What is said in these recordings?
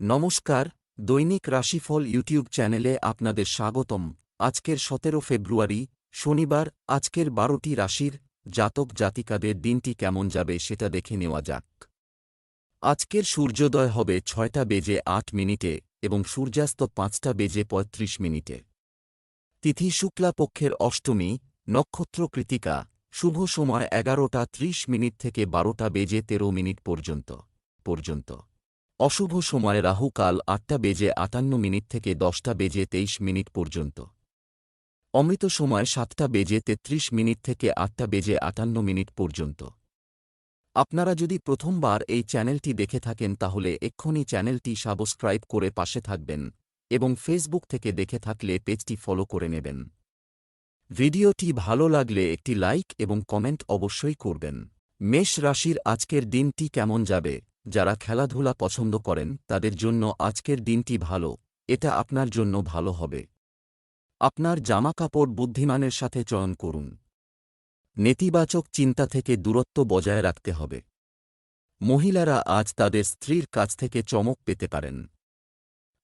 নমস্কার, দৈনিক রাশিফল ইউটিউব চ্যানেলে আপনাদের স্বাগতম। আজকের সতেরো ফেব্রুয়ারি, শনিবার, আজকের বারোটি রাশির জাতক জাতিকাদের দিনটি কেমন যাবে সেটা দেখে নেওয়া যাক। আজকের সূর্যোদয় হবে ছয়টা বেজে আট মিনিটে এবং সূর্যাস্ত পাঁচটা বেজে পঁয়ত্রিশ মিনিটে। তিথি শুক্লা পক্ষের অষ্টমী, নক্ষত্র কৃতিকা, শুভ সময় এগারোটা ত্রিশ মিনিট থেকে বারোটা বেজে তেরো মিনিট পর্যন্ত পর্যন্ত। অশুভ সময় রাহুকাল আটটা বেজে আটান্ন মিনিট থেকে দশটা বেজে তেইশ মিনিট পর্যন্ত। অমৃত সময় সাতটা বেজে তেত্রিশ মিনিট থেকে আটটা বেজে আটান্ন মিনিট পর্যন্ত। আপনারা যদি প্রথমবার এই চ্যানেলটি দেখে থাকেন তাহলে এক্ষুনি চ্যানেলটি সাবস্ক্রাইব করে পাশে থাকবেন এবং ফেসবুক থেকে দেখে থাকলে পেজটি ফলো করে নেবেন। ভিডিওটি ভালো লাগলে একটি লাইক এবং কমেন্ট অবশ্যই করবেন। মেষ রাশির আজকের দিনটি কেমন যাবে? যারা খেলাধুলা পছন্দ করেন, তাদের জন্য আজকের দিনটি ভালো, এটা আপনার জন্য ভালো হবে। আপনার জামাকাপড় বুদ্ধিমানের সাথে চয়ন করুন। নেতিবাচক চিন্তা থেকে দূরত্ব বজায় রাখতে হবে। মহিলারা আজ তাদের স্ত্রীর কাছ থেকে চমক পেতে পারেন।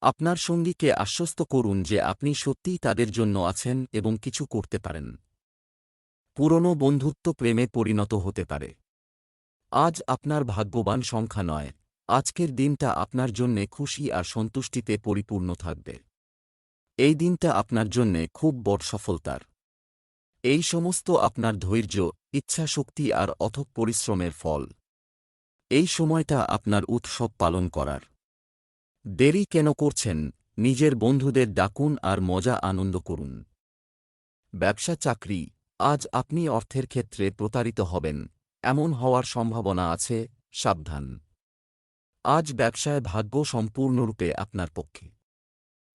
আপনার সঙ্গীকে আশ্বস্ত করুন যে আপনি সত্যিই তাদের জন্য আছেন এবং কিছু করতে পারেন। পুরনো বন্ধুত্ব প্রেমে পরিণত হতে পারে। আজ আপনার ভাগ্যবান সংখ্যা নয়। আজকের দিনটা আপনার জন্যে খুশি আর সন্তুষ্টিতে পরিপূর্ণ থাকবে। এই দিনটা আপনার জন্যে খুব বড় সফলতার। এই সমস্ত আপনার ধৈর্য, ইচ্ছাশক্তি আর অথক পরিশ্রমের ফল। এই সময়টা আপনার উৎসব পালন করার। দেরি কেন করছেন? নিজের বন্ধুদের ডাকুন আর মজা আনন্দ করুন। ব্যবসা চাকরি, আজ আপনি অর্থের ক্ষেত্রে প্রতারিত হবেন। এমন হওয়ার সম্ভাবনা আছে, সাবধান। আজ ব্যবসায় ভাগ্য সম্পূর্ণরূপে আপনার পক্ষে।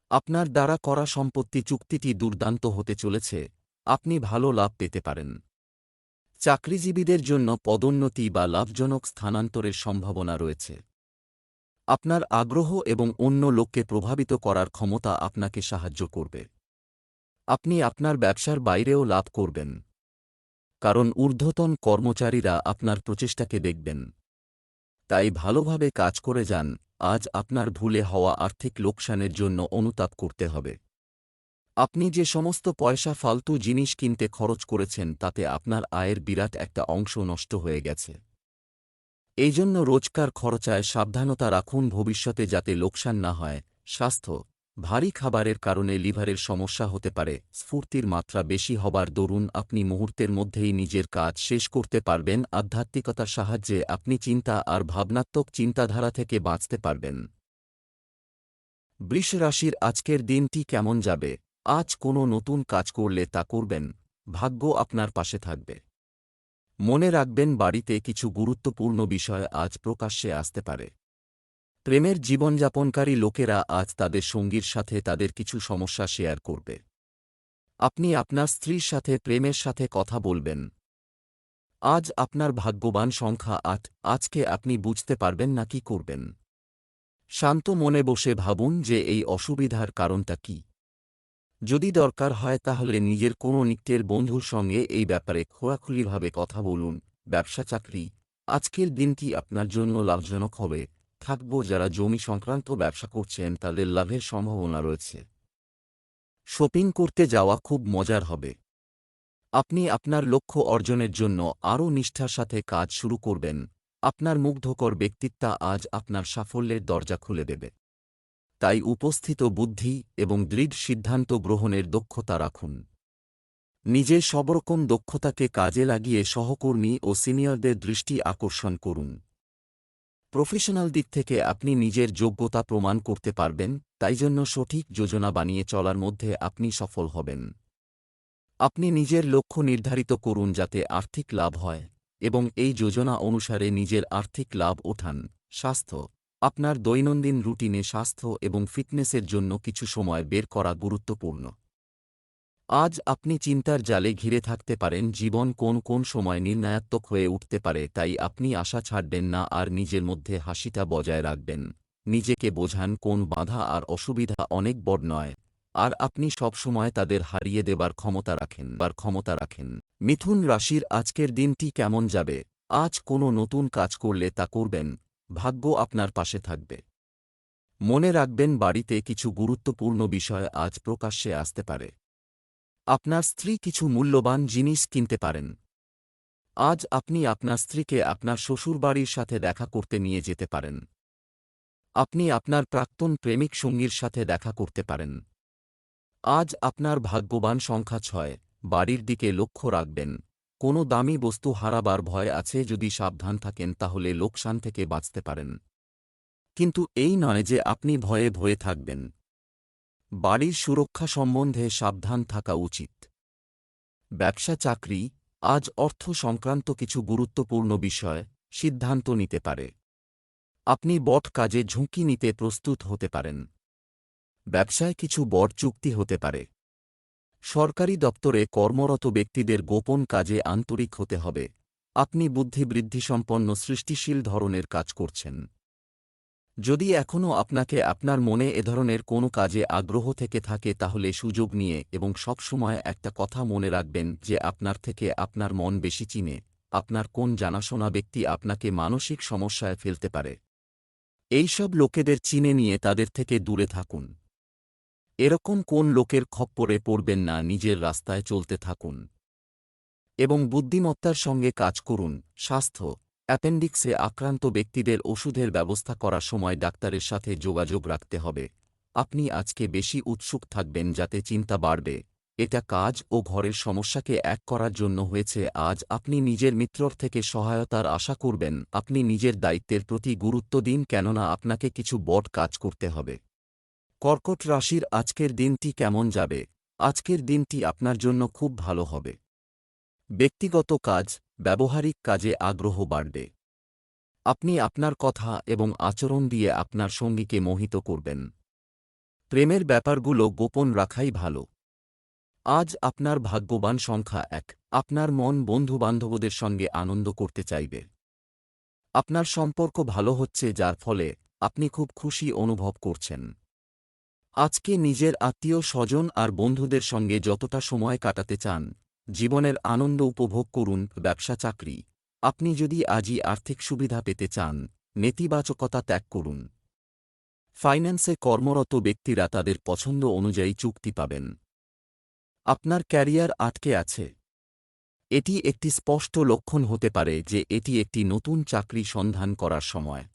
আপনার দ্বারা করা সম্পত্তি চুক্তিটি দুর্দান্ত হতে চলেছে, আপনি ভালো লাভ পেতে পারেন। চাকরিজীবীদের জন্য পদোন্নতি বা লাভজনক স্থানান্তরের সম্ভাবনা রয়েছে। আপনার আগ্রহ এবং অন্য লোককে প্রভাবিত করার ক্ষমতা আপনাকে সাহায্য করবে। আপনি আপনার ব্যবসার বাইরেও লাভ করবেন। কারণ ঊর্ধ্বতন কর্মচারীরা আপনার প্রচেষ্টাকে দেখবেন। তাই ভালোভাবে কাজ করে যান, আজ আপনার ভুলে হওয়া আর্থিক লোকসানের জন্য অনুতাপ করতে হবে। আপনি যে সমস্ত পয়সা ফালতু জিনিস কিনতে খরচ করেছেন, তাতে আপনার আয়ের বিরাট একটা অংশ নষ্ট হয়ে গেছে। এই জন্য রোজকার খরচায় সাবধানতা রাখুন ভবিষ্যতে যাতে লোকসান না হয়। স্বাস্থ্য ভারী খাবারের কারণে লিভারের সমস্যা হতে পারে, স্ফূর্তির মাত্রা বেশি হবার দরুন আপনি মুহূর্তের মধ্যেই নিজের কাজ শেষ করতে পারবেন, আধ্যাত্মিকতার সাহায্যে আপনি চিন্তা আর ভাবনাত্মক চিন্তাধারা থেকে বাঁচতে পারবেন। বৃষ রাশির আজকের দিনটি কেমন যাবে? আজ কোনো নতুন কাজ করলে তা করবেন? ভাগ্য আপনার পাশে থাকবে। মনে রাখবেন বাড়িতে কিছু গুরুত্বপূর্ণ বিষয় আজ প্রকাশ্যে আসতে পারে। প্রেমের জীবনযাপনকারী লোকেরা আজ তাদের সঙ্গীর সাথে তাদের কিছু সমস্যা শেয়ার করবে। আপনি আপনার স্ত্রীর সাথে প্রেমের সাথে কথা বলবেন। আজ আপনার ভাগ্যবান সংখ্যা আট, আজকে আপনি বুঝতে পারবেন না কি করবেন। শান্ত মনে বসে ভাবুন যে এই অসুবিধার কারণটা কি। যদি দরকার হয় তাহলে নিজের কোনো নিত্যের বন্ধুর সঙ্গে এই ব্যাপারে খোয়াখুলিভাবে কথা বলুন। ব্যবসা, চাকরি, আজকের দিনটি আপনার জন্য লাভজনক হবে। থাকব যারা জমি সংক্রান্ত ব্যবসা করছেন তাদের লাভের সম্ভাবনা রয়েছে। শপিং করতে যাওয়া খুব মজার হবে। আপনি আপনার লক্ষ্য অর্জনের জন্য আরও নিষ্ঠার সাথে কাজ শুরু করবেন। আপনার মুগ্ধকর ব্যক্তিত্বা আজ আপনার সাফল্যের দরজা খুলে দেবে। তাই উপস্থিত বুদ্ধি এবং দৃঢ় সিদ্ধান্ত গ্রহণের দক্ষতা রাখুন। নিজের সবরকম দক্ষতাকে কাজে লাগিয়ে সহকর্মী ও সিনিয়রদের দৃষ্টি আকর্ষণ করুন। প্রফেশনাল দিক থেকে আপনি নিজের যোগ্যতা প্রমাণ করতে পারবেন, তাই জন্য সঠিক যোজনা বানিয়ে চলার মধ্যে আপনি সফল হবেন। আপনি নিজের লক্ষ্য নির্ধারিত করুন যাতে আর্থিক লাভ হয়, এবং এই যোজনা অনুসারে নিজের আর্থিক লাভ ওঠান। স্বাস্থ্য। আপনার দৈনন্দিন রুটিনে স্বাস্থ্য এবং ফিটনেসের জন্য কিছু সময় বের করা গুরুত্বপূর্ণ। আজ আপনি চিন্তার জালে ঘিরে থাকতে পারেন, জীবন কোন কোন সময় নির্ণায়াত্মক হয়ে উঠতে পারে, তাই আপনি আশা ছাড়বেন না আর নিজের মধ্যে হাসিটা বজায় রাখবেন। নিজেকে বোঝান কোন বাধা আর অসুবিধা অনেক বড় নয়। আর আপনি সবসময় তাদের হারিয়ে দেবার ক্ষমতা রাখেন, বার ক্ষমতা রাখেন। মিথুন রাশির আজকের দিনটি কেমন যাবে? আজ কোনো নতুন কাজ করলে তা করবেন? ভাগ্য আপনার পাশে থাকবে। মনে রাখবেন বাড়িতে কিছু গুরুত্বপূর্ণ বিষয় আজ প্রকাশ্যে আসতে পারে। আপনার স্ত্রী কিছু মূল্যবান জিনিস কিনতে পারেন। আজ আপনি আপনার স্ত্রীকে আপনার শ্বশুরবাড়ির সাথে দেখা করতে নিয়ে যেতে পারেন। আপনি আপনার প্রাক্তন প্রেমিক সঙ্গীর সাথে দেখা করতে পারেন। আজ আপনার ভাগ্যবান সংখ্যা ছয়, বাড়ির দিকে লক্ষ্য রাখবেন। কোনো দামি বস্তু হারাবার ভয় আছে, যদি সাবধান থাকেন তাহলে লোকসান থেকে বাঁচতে পারেন। কিন্তু এই নয় যে আপনি ভয়ে ভয়ে থাকবেন। বাড়ির সুরক্ষা সম্বন্ধে সাবধান থাকা উচিত। ব্যবসা চাকরি আজ অর্থ সংক্রান্ত কিছু গুরুত্বপূর্ণ বিষয়, সিদ্ধান্ত নিতে পারে। আপনি বট কাজে ঝুঁকি নিতে প্রস্তুত হতে পারেন। ব্যবসায় কিছু বট চুক্তি হতে পারে। সরকারি দপ্তরে কর্মরত ব্যক্তিদের গোপন কাজে আন্তরিক হতে হবে। আপনি বুদ্ধিবৃদ্ধিসম্পন্ন সৃষ্টিশীল ধরনের কাজ করছেন। যদি এখনও আপনাকে আপনার মনে এ ধরনের কোনো কাজে আগ্রহ থেকে থাকে তাহলে সুযোগ নিয়ে এবং সবসময় একটা কথা মনে রাখবেন যে আপনার থেকে আপনার মন বেশি চিনে, আপনার কোন জানাশোনা ব্যক্তি আপনাকে মানসিক সমস্যায় ফেলতে পারে। এইসব লোকেদের চিনে নিয়ে তাদের থেকে দূরে থাকুন। এরকম কোন লোকের খপ্পরে পড়বেন না নিজের রাস্তায় চলতে থাকুন। এবং বুদ্ধিমত্তার সঙ্গে কাজ করুন, স্বাস্থ্য অ্যাপেন্ডিক্সে আক্রান্ত ব্যক্তিদের ওষুধের ব্যবস্থা করার সময় ডাক্তারের সাথে যোগাযোগ রাখতে হবে। আপনি আজকে বেশি উৎসুক থাকবেন যাতে চিন্তা বাড়বে। এটা কাজ ও ঘরের সমস্যাকে এক করার জন্য হয়েছে। আজ আপনি নিজের মিত্রর থেকে সহায়তার আশা করবেন। আপনি নিজের দায়িত্বের প্রতি গুরুত্ব দিন কেননা আপনাকে কিছু বট কাজ করতে হবে। কর্কট রাশির আজকের দিনটি কেমন যাবে? আজকের দিনটি আপনার জন্য খুব ভালো হবে। ব্যক্তিগত কাজ ব্যবহারিক কাজে আগ্রহ বাড়বে। আপনি আপনার কথা এবং আচরণ দিয়ে আপনার সঙ্গীকে মোহিত করবেন। প্রেমের ব্যাপারগুলো গোপন রাখাই ভালো। আজ আপনার ভাগ্যবান সংখ্যা এক। আপনার মন বন্ধুবান্ধবদের সঙ্গে আনন্দ করতে চাইবে। আপনার সম্পর্ক ভালো হচ্ছে যার ফলে আপনি খুব খুশি অনুভব করছেন। আজকে নিজের আত্মীয় স্বজন আর বন্ধুদের সঙ্গে যতটা সময় কাটাতে চান জীবনের আনন্দ উপভোগ করুন, ব্যবসা, চাকরি। আপনি যদি আজই আর্থিক সুবিধা পেতে চান, নেতিবাচকতা ত্যাগ করুন। ফাইন্যান্সে কর্মরত ব্যক্তিরা তাদের পছন্দ অনুযায়ী চুক্তি পাবেন। আপনার ক্যারিয়ার আটকে আছে। এটি একটি স্পষ্ট লক্ষণ হতে পারে যে এটি একটি নতুন চাকরি সন্ধান করার সময়।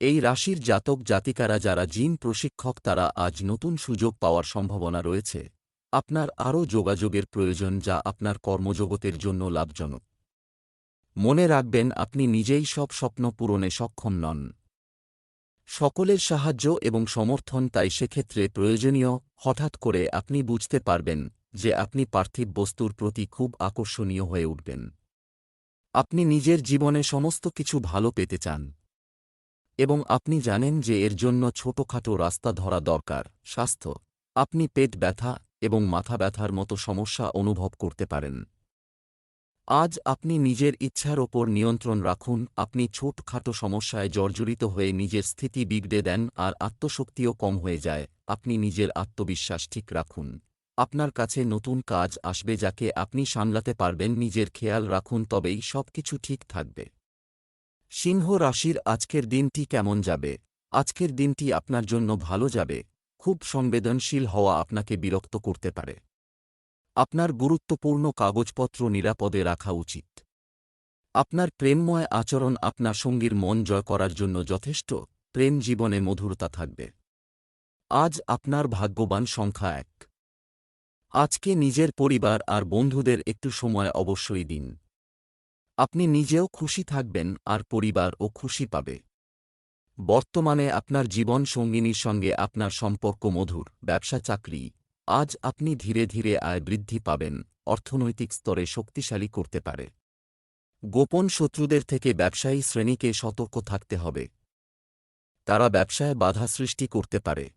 এই রাশির জাতক জাতিকারা যারা জিম প্রশিক্ষক তারা আজ নতুন সুযোগ পাওয়ার সম্ভাবনা রয়েছে। আপনার আরও যোগাযোগের প্রয়োজন যা আপনার কর্মজগতের জন্য লাভজনক। মনে রাখবেন, আপনি নিজেই সব স্বপ্ন পূরণে সক্ষম নন। সকলের সাহায্য এবং সমর্থন তাই সেক্ষেত্রে প্রয়োজনীয়, হঠাৎ করে আপনি বুঝতে পারবেন যে আপনি পার্থিব বস্তুর প্রতি খুব আকর্ষণীয় হয়ে উঠবেন। আপনি নিজের জীবনে সমস্ত কিছু ভালো পেতে চান। এবং আপনি জানেন যে এর জন্য ছোটখাটো রাস্তা ধরা দরকার, স্বাস্থ্য, আপনি পেট ব্যথা এবং মাথা ব্যথার মতো সমস্যা অনুভব করতে পারেন। আজ আপনি নিজের ইচ্ছার ওপর নিয়ন্ত্রণ রাখুন, আপনি ছোটখাটো সমস্যায় জর্জরিত হয়ে নিজের স্থিতি বিগড়ে দেন আর আত্মশক্তিও কম হয়ে যায়, আপনি নিজের আত্মবিশ্বাস ঠিক রাখুন। আপনার কাছে নতুন কাজ আসবে যাকে আপনি সামলাতে পারবেন, নিজের খেয়াল রাখুন, তবেই সবকিছু ঠিক থাকবে। সিংহ রাশির আজকের দিনটি কেমন যাবে? আজকের দিনটি আপনার জন্য ভালো যাবে? খুব সংবেদনশীল হওয়া আপনাকে বিরক্ত করতে পারে। আপনার গুরুত্বপূর্ণ কাগজপত্র নিরাপদে রাখা উচিত। আপনার প্রেমময় আচরণ আপনার সঙ্গীর মন জয় করার জন্য যথেষ্ট, প্রেম জীবনে মধুরতা থাকবে। আজ আপনার ভাগ্যবান সংখ্যা এক। আজকে নিজের পরিবার আর বন্ধুদের একটু সময় অবশ্যই দিন। আপনি নিজেও খুশি থাকবেন আর পরিবারও খুশি পাবে। বর্তমানে আপনার জীবন সঙ্গিনীর সঙ্গে আপনার সম্পর্ক মধুর, ব্যবসা চাকরি। আজ আপনি ধীরে ধীরে আয় বৃদ্ধি পাবেন, অর্থনৈতিক স্তরে শক্তিশালী করতে পারে। গোপন শত্রুদের থেকে ব্যবসায়ী শ্রেণীকে সতর্ক থাকতে হবে। তারা ব্যবসায় বাধা সৃষ্টি করতে পারে।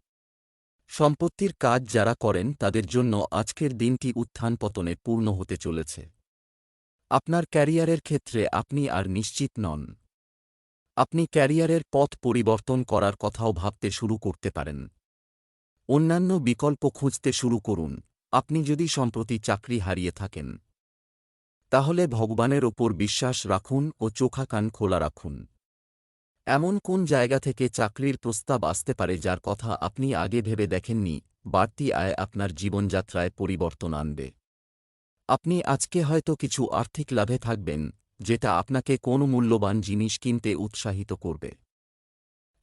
সম্পত্তির কাজ যারা করেন, তাদের জন্য আজকের দিনটি উত্থান পতনে পূর্ণ হতে চলেছে। আপনার ক্যারিয়ারের ক্ষেত্রে আপনি আর নিশ্চিত নন। আপনি ক্যারিয়ারের পথ পরিবর্তন করার কথাও ভাবতে শুরু করতে পারেন। অন্যান্য বিকল্প খুঁজতে শুরু করুন। আপনি যদি সম্প্রতি চাকরি হারিয়ে থাকেন, তাহলে ভগবানের ওপর বিশ্বাস রাখুন ও চোখা কান খোলা রাখুন। এমন কোন জায়গা থেকে চাকরির প্রস্তাব আসতে পারে যার কথা আপনি আগে ভেবে দেখেননি? বাড়তি আয় আপনার জীবনযাত্রায় পরিবর্তন আনবে। আপনি আজকে হয়তো কিছু আর্থিক লাভে থাকবেন যেটা আপনাকে কোনো মূল্যবান জিনিস কিনতে উৎসাহিত করবে।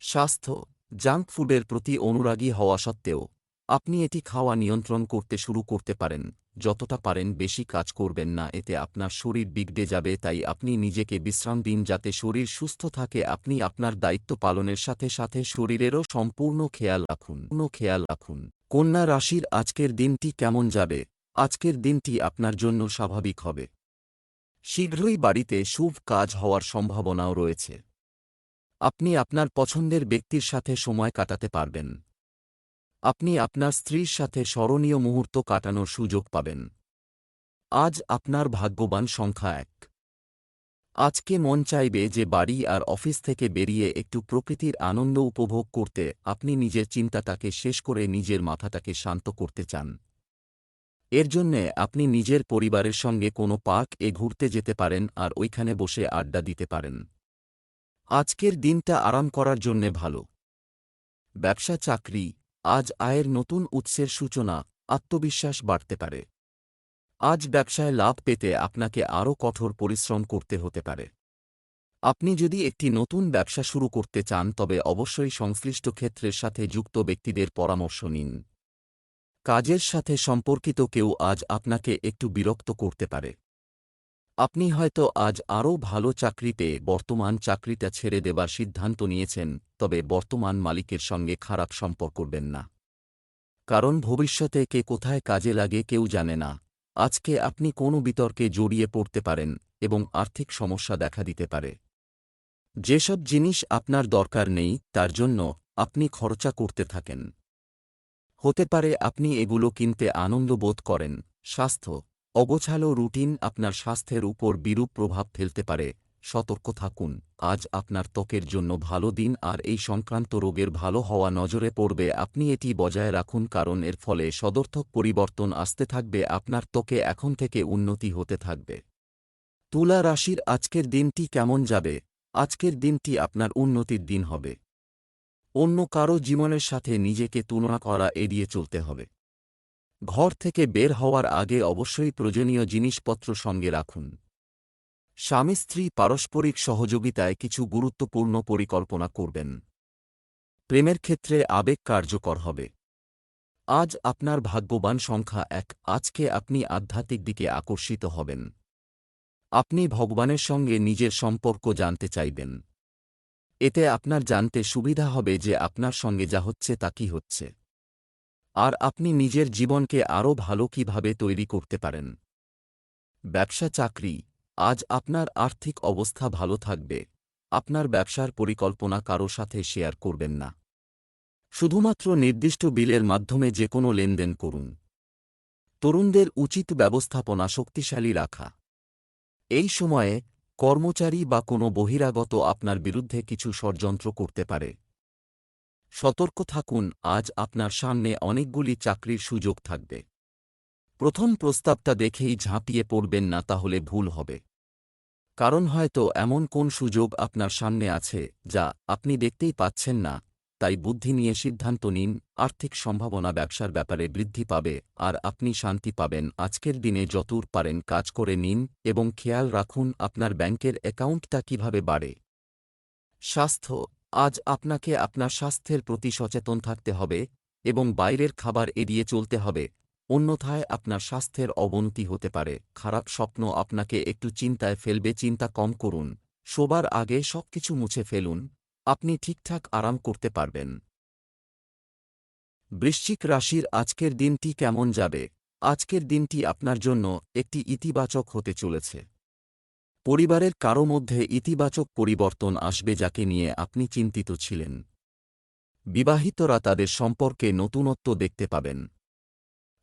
স্বাস্থ্য, জাঙ্ক ফুডের প্রতি অনুরাগী হওয়া সত্ত্বেও, আপনি এটি খাওয়া নিয়ন্ত্রণ করতে শুরু করতে পারেন, যতটা পারেন বেশি কাজ করবেন না, এতে আপনার শরীর বিগড়ে যাবে, তাই আপনি নিজেকে বিশ্রাম দিন যাতে শরীর সুস্থ থাকে, আপনি আপনার দায়িত্ব পালনের সাথে সাথে শরীরেরও সম্পূর্ণ খেয়াল রাখুন। খেয়াল রাখুন। কন্যা রাশির আজকের দিনটি কেমন যাবে? আজকের দিনটি আপনার জন্য স্বাভাবিক হবে। শীঘ্রই বাড়িতে শুভ কাজ হওয়ার সম্ভাবনাও রয়েছে। আপনি আপনার পছন্দের ব্যক্তির সাথে সময় কাটাতে পারবেন। আপনি আপনার স্ত্রীর সাথে স্মরণীয় মুহূর্ত কাটানোর সুযোগ পাবেন। আজ আপনার ভাগ্যবান সংখ্যা এক। আজকে মন চাইবে যে বাড়ি আর অফিস থেকে বেরিয়ে একটু প্রকৃতির আনন্দ উপভোগ করতে আপনি নিজের চিন্তাটাকে শেষ করে নিজের মাথাটাকে শান্ত করতে চান। এর জন্যে আপনি নিজের পরিবারের সঙ্গে কোনো পার্ক এ ঘুরতে যেতে পারেন আর ওইখানে বসে আড্ডা দিতে পারেন। আজকের দিনটা আরাম করার জন্যে ভালো। ব্যবসা চাকরি, আজ আয়ের নতুন উৎসের সূচনা, আত্মবিশ্বাস বাড়তে পারে। আজ ব্যবসায় লাভ পেতে আপনাকে আরও কঠোর পরিশ্রম করতে হতে পারে। আপনি যদি একটি নতুন ব্যবসা শুরু করতে চান তবে অবশ্যই সংশ্লিষ্ট ক্ষেত্রের সাথে যুক্ত ব্যক্তিদের পরামর্শ নিন। কাজের সাথে সম্পর্কিত কেউ আজ আপনাকে একটু বিরক্ত করতে পারে। আপনি হয়তো আজ আরও ভালো চাকরিতে, বর্তমান চাকরিটা ছেড়ে দেবার সিদ্ধান্ত নিয়েছেন, তবে বর্তমান মালিকের সঙ্গে খারাপ সম্পর্ক করবেন না। কারণ ভবিষ্যতে কে কোথায় কাজে লাগে কেউ জানে না। আজকে আপনি কোনো বিতর্কে জড়িয়ে পড়তে পারেন এবং আর্থিক সমস্যা দেখা দিতে পারে। যেসব জিনিস আপনার দরকার নেই, তার জন্য আপনি খরচা করতে থাকেন। হতে পারে আপনি এগুলো কিনতে আনন্দ বোধ করেন। স্বাস্থ্য। অগোছালো রুটিন আপনার স্বাস্থ্যের উপর বিরূপ প্রভাব ফেলতে পারে। সতর্ক থাকুন। আজ আপনার ত্বকের জন্য ভালো দিন আর এই সংক্রান্ত রোগের ভালো হওয়া নজরে পড়বে। আপনি এটি বজায় রাখুন কারণ এর ফলে সদর্থক পরিবর্তন আসতে থাকবে, আপনার ত্বকে এখন থেকে উন্নতি হতে থাকবে। তুলা রাশির আজকের দিনটি কেমন যাবে? আজকের দিনটি আপনার উন্নতির দিন হবে। অন্য কারও জীবনের সাথে নিজেকে তুলনা করা এড়িয়ে চলতে হবে। ঘর থেকে বের হওয়ার আগে অবশ্যই প্রয়োজনীয় জিনিসপত্র সঙ্গে রাখুন। স্বামী স্ত্রী পারস্পরিক সহযোগিতায় কিছু গুরুত্বপূর্ণ পরিকল্পনা করবেন। প্রেমের ক্ষেত্রে আবেগ কার্যকর হবে। আজ আপনার ভাগ্যবান সংখ্যা এক, আজকে আপনি আধ্যাত্মিক দিকে আকর্ষিত হবেন। আপনি ভগবানের সঙ্গে নিজের সম্পর্ক জানতে চাইবেন। এতে আপনার জানতে সুবিধা হবে যে আপনার সঙ্গে যা হচ্ছে তা কি হচ্ছে। আর আপনি নিজের জীবনকে আরও ভালো কীভাবে তৈরি করতে পারেন। ব্যবসা চাকরি, আজ আপনার আর্থিক অবস্থা ভালো থাকবে। আপনার ব্যবসার পরিকল্পনা কারও সাথে শেয়ার করবেন না। শুধুমাত্র নির্দিষ্ট বিলের মাধ্যমে যে কোনো লেনদেন করুন। তরুণদের উচিত ব্যবস্থাপনা শক্তিশালী রাখা। এই সময়ে কর্মচারী বা কোনো বহিরাগত আপনার বিরুদ্ধে কিছু ষড়যন্ত্র করতে পারে। সতর্ক থাকুন, আজ আপনার সামনে অনেকগুলি চাকরির সুযোগ থাকবে। প্রথম প্রস্তাবটা দেখেই ঝাঁপিয়ে পড়বেন না, তাহলে ভুল হবে। কারণ হয়তো এমন কোন সুযোগ আপনার সামনে আছে, যা আপনি দেখতেই পাচ্ছেন না। তাই বুদ্ধি নিয়ে সিদ্ধান্ত নিন, আর্থিক সম্ভাবনা ব্যবসার ব্যাপারে বৃদ্ধি পাবে, আর আপনি শান্তি পাবেন। আজকের দিনে যতদূর পারেন কাজ করে নিন, এবং খেয়াল রাখুন আপনার ব্যাংকের অ্যাকাউন্টটা কীভাবে বাড়ে। স্বাস্থ্য, আজ আপনাকে আপনার স্বাস্থ্যের প্রতি সচেতন থাকতে হবে, এবং বাইরের খাবার এড়িয়ে চলতে হবে, অন্যথায় আপনার স্বাস্থ্যের অবনতি হতে পারে। খারাপ স্বপ্ন আপনাকে একটু চিন্তায় ফেলবে, চিন্তা কম করুন। শোবার আগে সবকিছু মুছে ফেলুন। আপনি ঠিকঠাক আরাম করতে পারবেন। বৃশ্চিক রাশির আজকের দিনটি কেমন যাবে? আজকের দিনটি আপনার জন্য একটি ইতিবাচক হতে চলেছে। পরিবারের কারও মধ্যে ইতিবাচক পরিবর্তন আসবে যাকে নিয়ে আপনি চিন্তিত ছিলেন। বিবাহিতরা তাদের সম্পর্কে নতুনত্ব দেখতে পাবেন।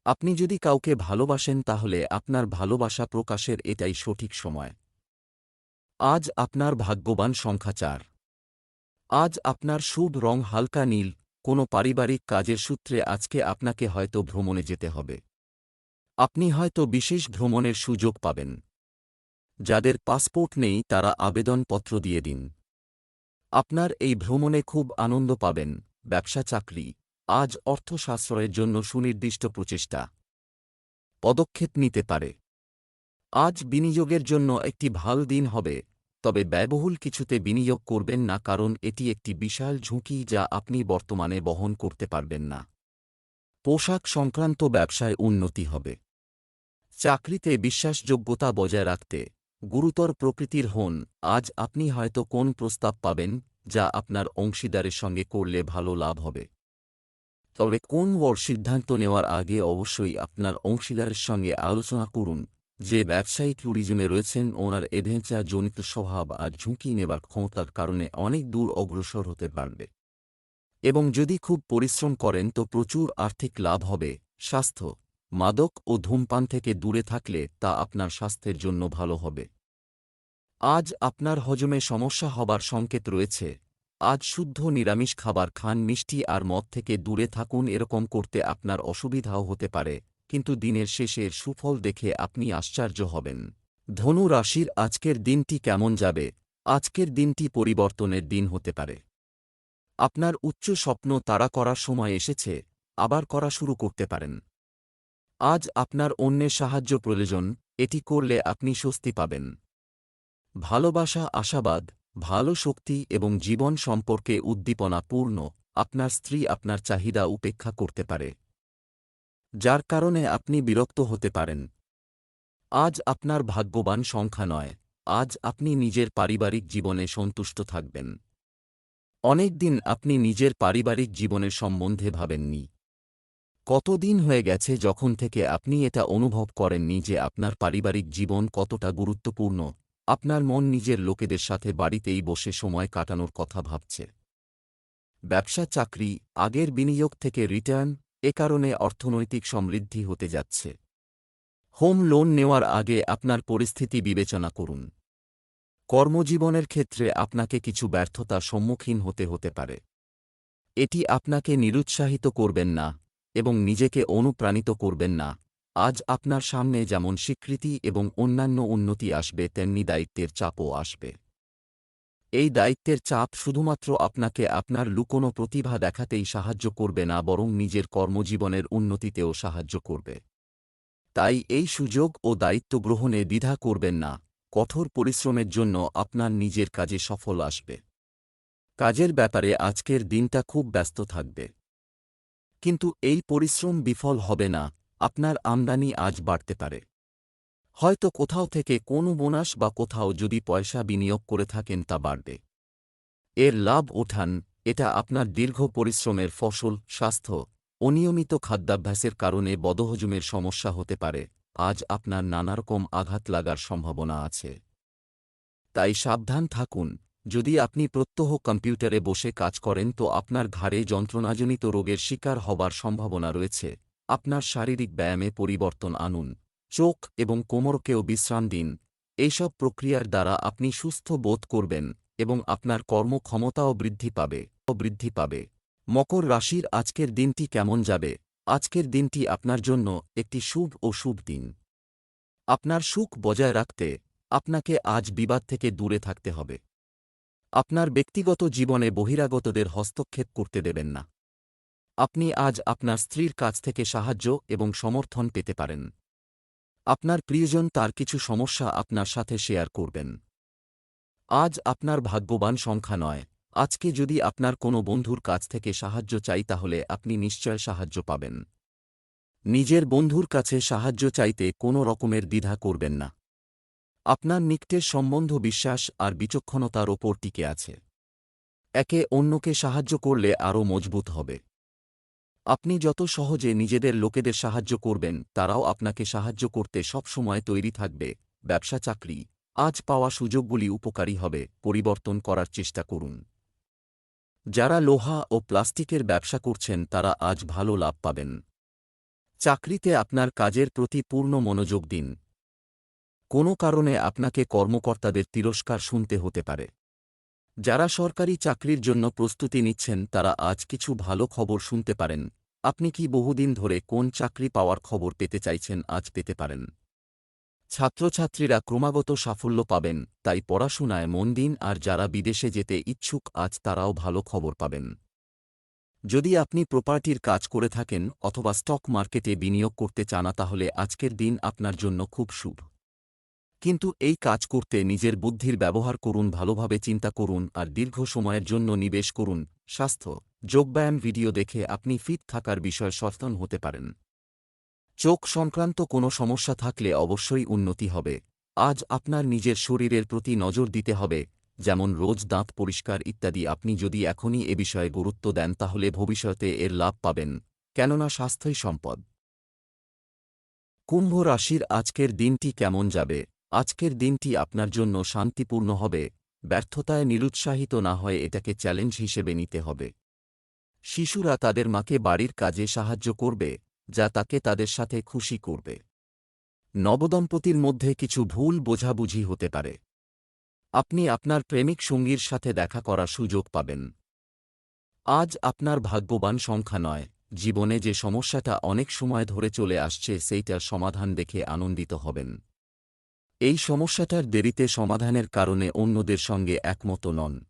আপনি যদি কাউকে ভালোবাসেন তাহলে আপনার ভালোবাসা প্রকাশের এটাই সঠিক সময়। আজ আপনার ভাগ্যবান সংখ্যা চার। আজ আপনার শুভ রং হালকা নীল, কোনো পারিবারিক কাজের সূত্রে আজকে আপনাকে হয়তো ভ্রমণে যেতে হবে। আপনি হয়তো বিশেষ ভ্রমণের সুযোগ পাবেন। যাদের পাসপোর্ট নেই, তারা আবেদনপত্র দিয়ে দিন। আপনার এই ভ্রমণে খুব আনন্দ পাবেন, ব্যবসা চাকরি, আজ অর্থশাস্ত্রের জন্য সুনির্দিষ্ট প্রচেষ্টা। পদক্ষেপ নিতে পারে। আজ বিনিয়োগের জন্য একটি ভালো দিন হবে তবে ব্যয়বহুল কিছুতে বিনিয়োগ করবেন না কারণ এটি একটি বিশাল ঝুঁকি যা আপনি বর্তমানে বহন করতে পারবেন না। পোশাক সংক্রান্ত ব্যবসায় উন্নতি হবে। চাকরিতে বিশ্বাসযোগ্যতা বজায় রাখতে গুরুতর প্রকৃতির হন, আজ আপনি হয়তো কোন প্রস্তাব পাবেন যা আপনার অংশীদারের সঙ্গে করলে ভালো লাভ হবে। তবে কোন বড় সিদ্ধান্ত নেওয়ার আগে অবশ্যই আপনার অংশীদারের সঙ্গে আলোচনা করুন যে ব্যবসায়ী ট্যুরিজমে রয়েছেন, ওনার এডভেঞ্চার জনিত স্বভাব আর ঝুঁকি নেবার ক্ষমতার কারণে অনেক দূর অগ্রসর হতে পারবে। এবং যদি খুব পরিশ্রম করেন, তো প্রচুর আর্থিক লাভ হবে। স্বাস্থ্য, মাদক ও ধূমপান থেকে দূরে থাকলে তা আপনার স্বাস্থ্যের জন্য ভালো হবে। আজ আপনার হজমে সমস্যা হবার সংকেত রয়েছে। আজ শুদ্ধ নিরামিষ খাবার খান, মিষ্টি আর মদ থেকে দূরে থাকুন, এরকম করতে আপনার অসুবিধাও হতে পারে। কিন্তু দিনের শেষের সুফল দেখে আপনি আশ্চর্য হবেন। ধনু রাশির আজকের দিনটি কেমন যাবে? আজকের দিনটি পরিবর্তনের দিন হতে পারে। আপনার উচ্চ স্বপ্ন তারা করার সময় এসেছে, আবার করা শুরু করতে পারেন। আজ আপনার অন্যের সাহায্য প্রয়োজন, এটি করলে আপনি স্বস্তি পাবেন। ভালোবাসা আশাবাদ, ভালো শক্তি এবং জীবন সম্পর্কে উদ্দীপনা পূর্ণ, আপনার স্ত্রী আপনার চাহিদা উপেক্ষা করতে পারে। যার কারণে আপনি বিরক্ত হতে পারেন। আজ আপনার ভাগ্যবান সংখ্যা নয়, আজ আপনি নিজের পারিবারিক জীবনে সন্তুষ্ট থাকবেন। অনেক দিন আপনি নিজের পারিবারিক জীবনের সম্বন্ধে ভাবেননি। কতদিন হয়ে গেছে যখন থেকে আপনি এটা অনুভব করেননি যে আপনার পারিবারিক জীবন কতটা গুরুত্বপূর্ণ, আপনার মন নিজের লোকেদের সাথে বাড়িতেই বসে সময় কাটানোর কথা ভাবছে। ব্যবসা, চাকরি, আগের বিনিয়োগ থেকে রিটার্ন এ কারণে অর্থনৈতিক সমৃদ্ধি হতে যাচ্ছে। হোম লোন নেওয়ার আগে আপনার পরিস্থিতি বিবেচনা করুন। কর্মজীবনের ক্ষেত্রে আপনাকে কিছু ব্যর্থতা সম্মুখীন হতে হতে পারে। এটি আপনাকে নিরুৎসাহিত করবেন না এবং নিজেকে অনুপ্রাণিত করবেন না। আজ আপনার সামনে যেমন স্বীকৃতি এবং অন্যান্য উন্নতি আসবে, তেমনি দায়িত্বের চাপও আসবে। এই দায়িত্বের চাপ শুধুমাত্র আপনাকে আপনার লুকোনো প্রতিভা দেখাতেই সাহায্য করবে না, বরং নিজের কর্মজীবনের উন্নতিতেও সাহায্য করবে। তাই এই সুযোগ ও দায়িত্ব গ্রহণে দ্বিধা করবেন না, কঠোর পরিশ্রমের জন্য আপনার নিজের কাজে সফল আসবে। কাজের ব্যাপারে আজকের দিনটা খুব ব্যস্ত থাকবে। কিন্তু এই পরিশ্রম বিফল হবে না, আপনার আমদানি আজ বাড়তে পারে। হয়তো কোথাও থেকে কোনো বোনাস বা কোথাও যদি পয়সা বিনিয়োগ করে থাকেন তা বাড়বে। এর লাভ ওঠান, এটা আপনার দীর্ঘ পরিশ্রমের ফসল, স্বাস্থ্য অনিয়মিত খাদ্যাভ্যাসের কারণে বদহজমের সমস্যা হতে পারে। আজ আপনার নানারকম আঘাত লাগার সম্ভাবনা আছে। তাই সাবধান থাকুন। যদি আপনি প্রত্যহ কম্পিউটারে বসে কাজ করেন তো আপনার ঘাড়ে যন্ত্রণাজনিত রোগের শিকার হবার সম্ভাবনা রয়েছে। আপনার শারীরিক ব্যায়ামে পরিবর্তন আনুন। চোখ এবং কোমরকেও বিশ্রাম দিন। এইসব প্রক্রিয়ার দ্বারা আপনি সুস্থ বোধ করবেন এবং আপনার কর্মক্ষমতাও বৃদ্ধি পাবে। ও বৃদ্ধি পাবে। মকর রাশির আজকের দিনটি কেমন যাবে? আজকের দিনটি আপনার জন্য একটি শুভ ও শুভ দিন। আপনার সুখ বজায় রাখতে আপনাকে আজ বিবাদ থেকে দূরে থাকতে হবে। আপনার ব্যক্তিগত জীবনে বহিরাগতদের হস্তক্ষেপ করতে দেবেন না। আপনি আজ আপনার স্ত্রীর কাছ থেকে সাহায্য এবং সমর্থন পেতে পারেন। আপনার প্রিয়জন তার কিছু সমস্যা আপনার সাথে শেয়ার করবেন। আজ আপনার ভাগ্যবান সংখ্যা নয়। আজকে যদি আপনার কোনো বন্ধুর কাছ থেকে সাহায্য চাই তাহলে আপনি নিশ্চয় সাহায্য পাবেন। নিজের বন্ধুর কাছে সাহায্য চাইতে কোনো রকমের দ্বিধা করবেন না। আপনার নিকটের সম্বন্ধ বিশ্বাস আর বিচক্ষণতার ওপর টিকে আছে। একে অন্যকে সাহায্য করলে আরও মজবুত হবে। আপনি যত সহজে নিজেদের লোকেদের সাহায্য করবেন, তারাও আপনাকে সাহায্য করতে সবসময় তৈরি থাকবে। ব্যবসা চাকরি। আজ পাওয়া সুযোগগুলি উপকারী হবে, পরিবর্তন করার চেষ্টা করুন। যারা লোহা ও প্লাস্টিকের ব্যবসা করছেন, তারা আজ ভালো লাভ পাবেন। চাকরিতে আপনার কাজের প্রতি পূর্ণ মনোযোগ দিন। কোনো কারণে আপনাকে কর্মকর্তাদের তিরস্কার শুনতে হতে পারে। যারা সরকারি চাকরির জন্য প্রস্তুতি নিচ্ছেন, তারা আজ কিছু ভালো খবর শুনতে পারেন। আপনি কি বহুদিন ধরে কোন চাকরি পাওয়ার খবর পেতে চাইছেন, আজ পেতে পারেন। ছাত্রছাত্রীরা ক্রমাগত সাফল্য পাবেন, তাই পড়াশোনায় মন দিন, আর যারা বিদেশে যেতে ইচ্ছুক, আজ তারাও ভালো খবর পাবেন। যদি আপনি প্রপার্টির কাজ করে থাকেন, অথবা স্টক মার্কেটে বিনিয়োগ করতে চান, তাহলে আজকের দিন আপনার জন্য খুব শুভ। কিন্তু এই কাজ করতে নিজের বুদ্ধির ব্যবহার করুন, ভালোভাবে চিন্তা করুন আর দীর্ঘ সময়ের জন্য নিবেশ করুন। স্বাস্থ্য, যোগব্যায়াম ভিডিও দেখে আপনি ফিট থাকার বিষয়ে সচেতন হতে পারেন। চোখ সংক্রান্ত কোনো সমস্যা থাকলে অবশ্যই উন্নতি হবে। আজ আপনার নিজের শরীরের প্রতি নজর দিতে হবে, যেমন রোজ দাঁত পরিষ্কার ইত্যাদি। আপনি যদি এখনই এ বিষয়ে গুরুত্ব দেন, তাহলে ভবিষ্যতে এর লাভ পাবেন। কেননা স্বাস্থ্যই সম্পদ। কুম্ভ রাশির আজকের দিনটি কেমন যাবে? আজকের দিনটি আপনার জন্য শান্তিপূর্ণ হবে, ব্যর্থতায় নিরুৎসাহিত না হয়ে এটাকে চ্যালেঞ্জ হিসেবে নিতে হবে। শিশুরা তাদের মাকে বাড়ির কাজে সাহায্য করবে, যা তাকে তাদের সাথে খুশি করবে। নবদম্পতির মধ্যে কিছু ভুল বোঝাবুঝি হতে পারে। আপনি আপনার প্রেমিক সঙ্গীর সাথে দেখা করার সুযোগ পাবেন। আজ আপনার ভাগ্যবান সংখ্যা নয়, জীবনে যে সমস্যাটা অনেক সময় ধরে চলে আসছে সেইটার সমাধান দেখে আনন্দিত হবেন। এই সমস্যাটার দেরিতে সমাধানের কারণে অন্যদের সঙ্গে একমত নন।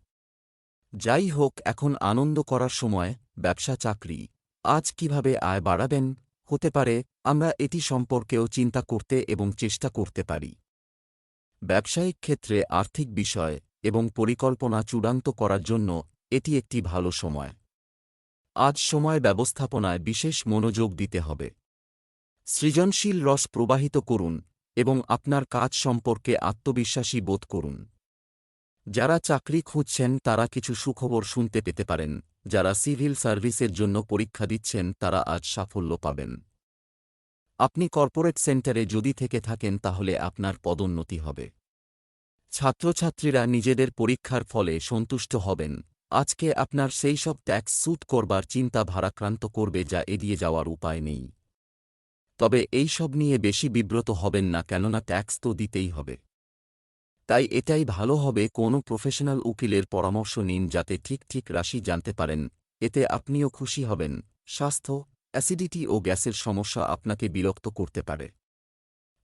যাই হোক, এখন আনন্দ করার সময়, ব্যবসা চাকরি। আজ কীভাবে আয় বাড়াবেন? হতে পারে, আমরা এটি সম্পর্কেও চিন্তা করতে এবং চেষ্টা করতে পারি। ব্যবসায়িক ক্ষেত্রে আর্থিক বিষয় এবং পরিকল্পনা চূড়ান্ত করার জন্য এটি একটি ভালো সময়। আজ সময় ব্যবস্থাপনায় বিশেষ মনোযোগ দিতে হবে। সৃজনশীল রস প্রবাহিত করুন এবং আপনার কাজ সম্পর্কে আত্মবিশ্বাসী বোধ করুন। যারা চাকরি খুঁজছেন, তারা কিছু সুখবর শুনতে পেতে পারেন। যারা সিভিল সার্ভিসের জন্য পরীক্ষা দিচ্ছেন, তারা আজ সাফল্য পাবেন। আপনি কর্পোরেট সেন্টারে যদি থেকে থাকেন, তাহলে আপনার পদোন্নতি হবে। ছাত্রছাত্রীরা নিজেদের পরীক্ষার ফলে সন্তুষ্ট হবেন। আজকে আপনার সেই সব ট্যাক্স স্যুট করবার চিন্তা ভারাক্রান্ত করবে, যা এড়িয়ে যাওয়ার উপায় নেই। তবে এই সব নিয়ে বেশি বিব্রত হবেন না কেননা ট্যাক্স তো দিতেই হবে। তাই এটাই ভালো হবে কোনো প্রফেশনাল উকিলের পরামর্শ নিন যাতে ঠিক ঠিক রাশি জানতে পারেন। এতে আপনিও খুশি হবেন। স্বাস্থ্য, অ্যাসিডিটি ও গ্যাসের সমস্যা আপনাকে বিরক্ত করতে পারে।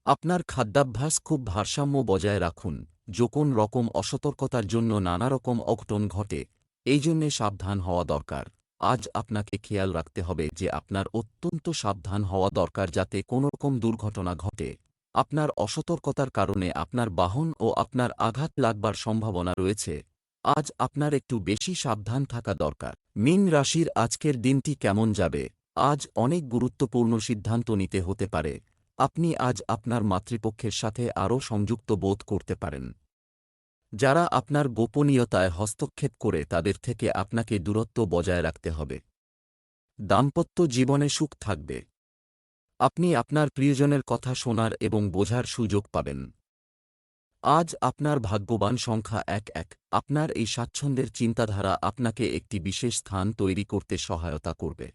আপনার খাদ্যাভ্যাস খুব ভারসাম্য বজায় রাখুন। যখন রকম অসতর্কতার জন্য নানা রকম অঘটন ঘটে, এই জন্যে সাবধান হওয়া দরকার। আজ আপনাকে খেয়াল রাখতে হবে যে আপনার অত্যন্ত সাবধান হওয়া দরকার যাতে কোনোরকম দুর্ঘটনা ঘটে। আপনার অসতর্কতার কারণে আপনার বাহন ও আপনার আঘাত লাগবার সম্ভাবনা রয়েছে। আজ আপনার একটু বেশি সাবধান থাকা দরকার। মিন রাশির আজকের দিনটি কেমন যাবে? আজ অনেক গুরুত্বপূর্ণ সিদ্ধান্ত নিতে হতে পারে। আপনি আজ আপনার মাতৃপক্ষের সাথে আরও সংযুক্ত বোধ করতে পারেন। যারা আপনার গোপনীয়তায় হস্তক্ষেপ করে তাদের থেকে আপনাকে দূরত্ব বজায় রাখতে হবে। দাম্পত্য জীবনে সুখ থাকবে। আপনি আপনার প্রিয়জনের কথা শোনার এবং বোঝার সুযোগ পাবেন। আজ আপনার ভাগ্যবান সংখ্যা এক এক। আপনার এই স্বাচ্ছন্দ্যের চিন্তাধারা আপনাকে একটি বিশেষ স্থান তৈরি করতে সহায়তা করবে।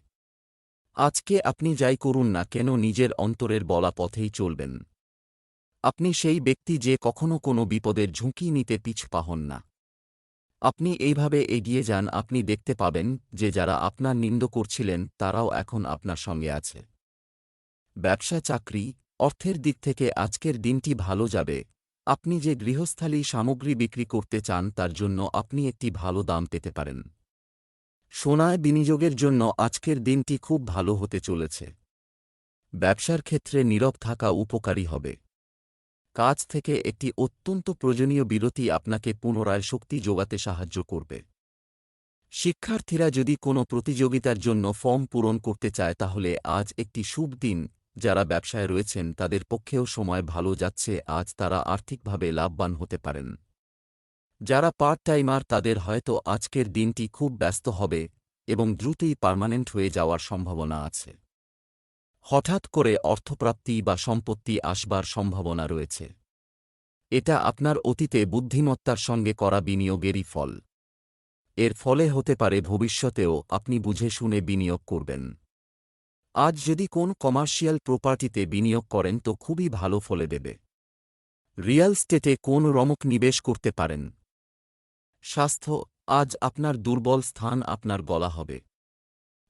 আজকে আপনি যাই করুন না কেন নিজের অন্তরের বলা পথেই চলবেন। আপনি সেই ব্যক্তি যে কখনো কোনো বিপদের ঝুঁকি নিতে পিছ পাহন না। আপনি এইভাবে এগিয়ে যান, আপনি দেখতে পাবেন যে যারা আপনার নিন্দ করছিলেন, তারাও এখন আপনার সঙ্গে আছে। ব্যবসা, চাকরি, অর্থের দিক থেকে আজকের দিনটি ভালো যাবে। আপনি যে গৃহস্থালী সামগ্রী বিক্রি করতে চান, তার জন্য আপনি একটি ভালো দাম পেতে পারেন। সোনায় বিনিয়োগের জন্য আজকের দিনটি খুব ভালো হতে চলেছে। ব্যবসার ক্ষেত্রে নীরব থাকা উপকারী হবে। কাজ থেকে একটি অত্যন্ত প্রয়োজনীয় বিরতি আপনাকে পুনরায় শক্তি যোগাতে সাহায্য করবে। শিক্ষার্থীরা যদি কোনো প্রতিযোগিতার জন্য ফর্ম পূরণ করতে চায় তাহলে আজ একটি শুভ দিন। যারা ব্যবসায় রয়েছেন, তাদের পক্ষেও সময় ভালো যাচ্ছে, আজ তারা আর্থিকভাবে লাভবান হতে পারেন। যারা পার্ট টাইমার তাদের হয়তো আজকের দিনটি খুব ব্যস্ত হবে এবং দ্রুতই পার্মানেন্ট হয়ে যাওয়ার সম্ভাবনা আছে। হঠাৎ করে অর্থপ্রাপ্তি বা সম্পত্তি আসবার সম্ভাবনা রয়েছে। এটা আপনার অতীতে বুদ্ধিমত্তার সঙ্গে করা বিনিয়োগেরই ফল। এর ফলে হতে পারে ভবিষ্যতেও আপনি বুঝে শুনে বিনিয়োগ করবেন। আজ যদি কোন কমার্শিয়াল প্রপার্টিতে বিনিয়োগ করেন তো খুবই ভালো ফলে দেবে। রিয়েল স্টেটে কোন রমক নিবেশ করতে পারেন? স্বাস্থ্য, আজ আপনার দুর্বল স্থান আপনার গলা হবে।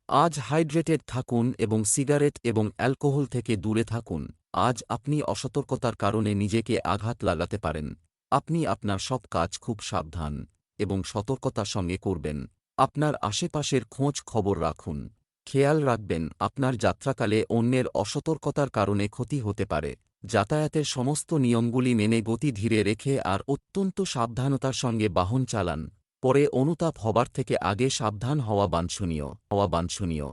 আজ হাইড্রেটেড থাকুন এবং সিগারেট এবং অ্যালকোহল থেকে দূরে থাকুন। আজ আপনি অসতর্কতার কারণে নিজেকে আঘাত লাগাতে পারেন। আপনি আপনার সব কাজ খুব সাবধান এবং সতর্কতার সঙ্গে করবেন। আপনার আশেপাশের খোঁজ খবর রাখুন। খেয়াল রাখবেন, আপনার যাত্রাকালে অন্যের অসতর্কতার কারণে ক্ষতি হতে পারে। যাতায়াতের সমস্ত নিয়মগুলি মেনে গতি ধীরে রেখে আর অত্যন্ত সাবধানতার সঙ্গে বাহন চালান। পরে অনুতাপ হবার থেকে আগে সাবধান হওয়া বাঞ্ছনীয় হওয়া বাঞ্ছনীয়।